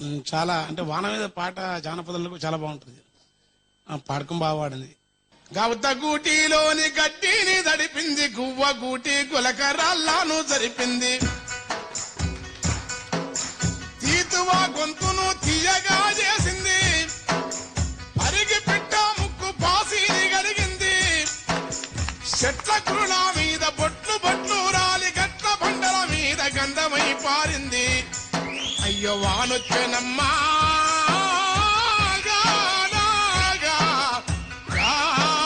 చాలా అంటే వాన మీద పాట జానపదంలో చాలా బాగుంటుంది. పాడకం బాగా పాడింది. గవత గూటిలోని గట్టిని దడిపింది గువ్వ గూటి గులకరాల్లాను జరిపింది. తీతువా గొంతును తీయగా చేసింది. అరిగి పెట్ట ముక్కు పాసిని గడిగింది. చెట్ల కురుల మీద బొట్లు బొట్లు రాలి గట్ల బండల మీద గంధమై పారింది. అయ్యో వానొచ్చెనమ్మా. గానాగా, గానాలాగం.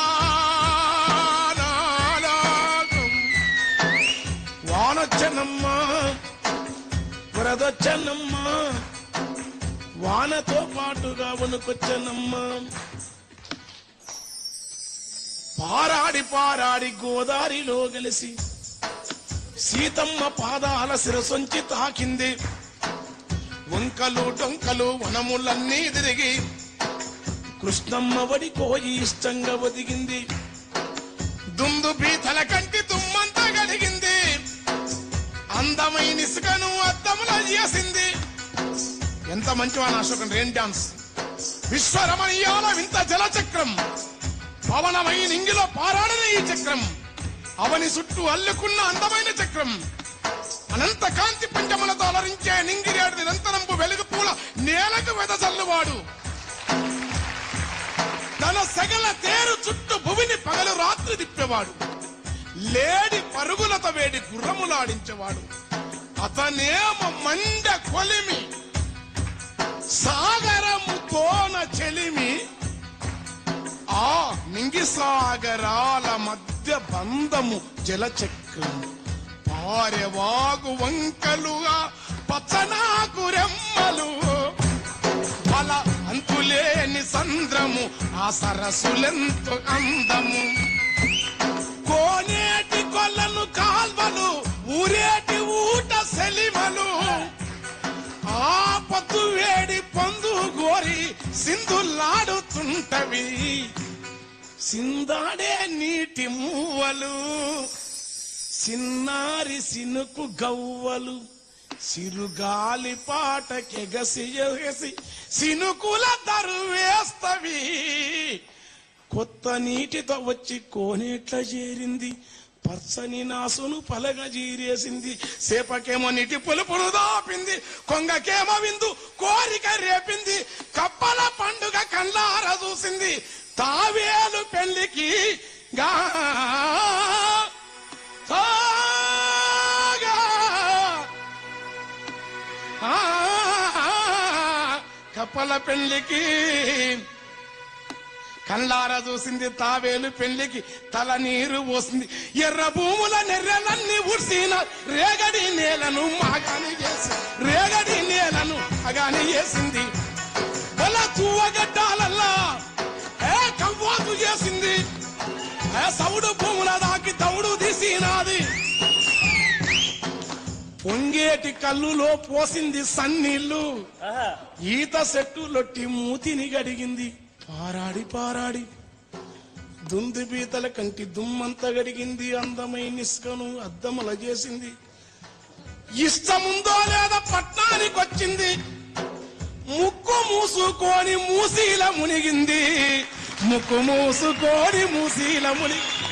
వానతో పాటుగా వణుకొచ్చెనమ్మా. పారాడి పారాడి గోదారిలో గెలిసి సీతమ్మ పాదాల శిరసొంచి తాకింది. వంకలు డొంకలు వనములన్నీ తిరిగి కృష్ణమ్మ వడి కోయి ఇష్టంగా ఒదిగింది. దుందు పీతల కంటి తుమ్మంతా గడిగింది అందమైన ఇసుకను అద్దముల చేసింది. ఎంత మంచివాన అశోకం రెయిన్ డాన్స్. విశ్వరమణీయాల వింత జలచక్రం. పవనమైన ఇంగిలో పారాడిన ఈ చక్రం. అవని చుట్టూ అల్లుకున్న అందమైన చక్రం. అనంత కాంతి పంచములతో అలరించే నింగిరేడు నిరంతరంపు వెలుగు పూల నేలకు వెదజల్లువాడు. తన సగల తేరు చుట్టూ భువిని పగలు రాత్రి తిప్పేవాడు. లేడి పరుగులతో వేడి గుర్రములాడించేవాడు. అతనేమ మండ కొలిమి. సాగరము తోన చెలిమి. ఆ నింగి సాగరాల మధ్య బంధము జలచక్రము. పారెవాగు వంకలుగా పచ్చనాకు రెమ్మలు. బల అంతులేని సంద్రము ఆ సరస్సులెంతో అందము. కోనేటి కొలను కాల్వలు ఊరేటి ఊట సెలిమలు. ఆ పొద్దు వేడి పొందు గోరి సింధులాడుతుంటవి సిందాడే నీటి మూవలు. సిన్నారి సినుకు గవ్వలు సిరుగాలి పాటకెగసి ఎగసి సినుకుల దరువేస్తవి కొత్త నీటితో వచ్చి కోనేట్ల చేరింది పచ్చని నాసును పలగ జీరేసింది. సేపకేమో నీటి పులుపును దాపింది కొంగకేమో విందు కోరిక రేపింది. కప్పల పండుగ కళ్ళార చూసింది తావేలు పెళ్ళికి గా కప్పల పెళ్ళికి కళ్ళారా చూసింది తావేలు పెళ్ళికి తల నీరు పోసింది. ఎర్ర భూముల నెర్రెలన్నీ ఉడిసిన రేగడి నేలను మాగాని చేసి రేగడి నేలను అగాని చేసింది. పొంగేటి కళ్ళులో పోసింది సన్నీళ్ళు. ఈత చెట్టు లొట్టి మూతిని గడిగింది. పారాడి పారాడి. దుంది బీతల కంటి దుమ్మంత గడిగింది. అందమైన ఇసుకను అద్దముల చేసింది. ఇష్టముందో లేదా పట్నానికి వచ్చింది. ముక్కు మూసుకొని మూసీల మునిగింది. ముక్కు మూసుకొని మూసీల మునిగి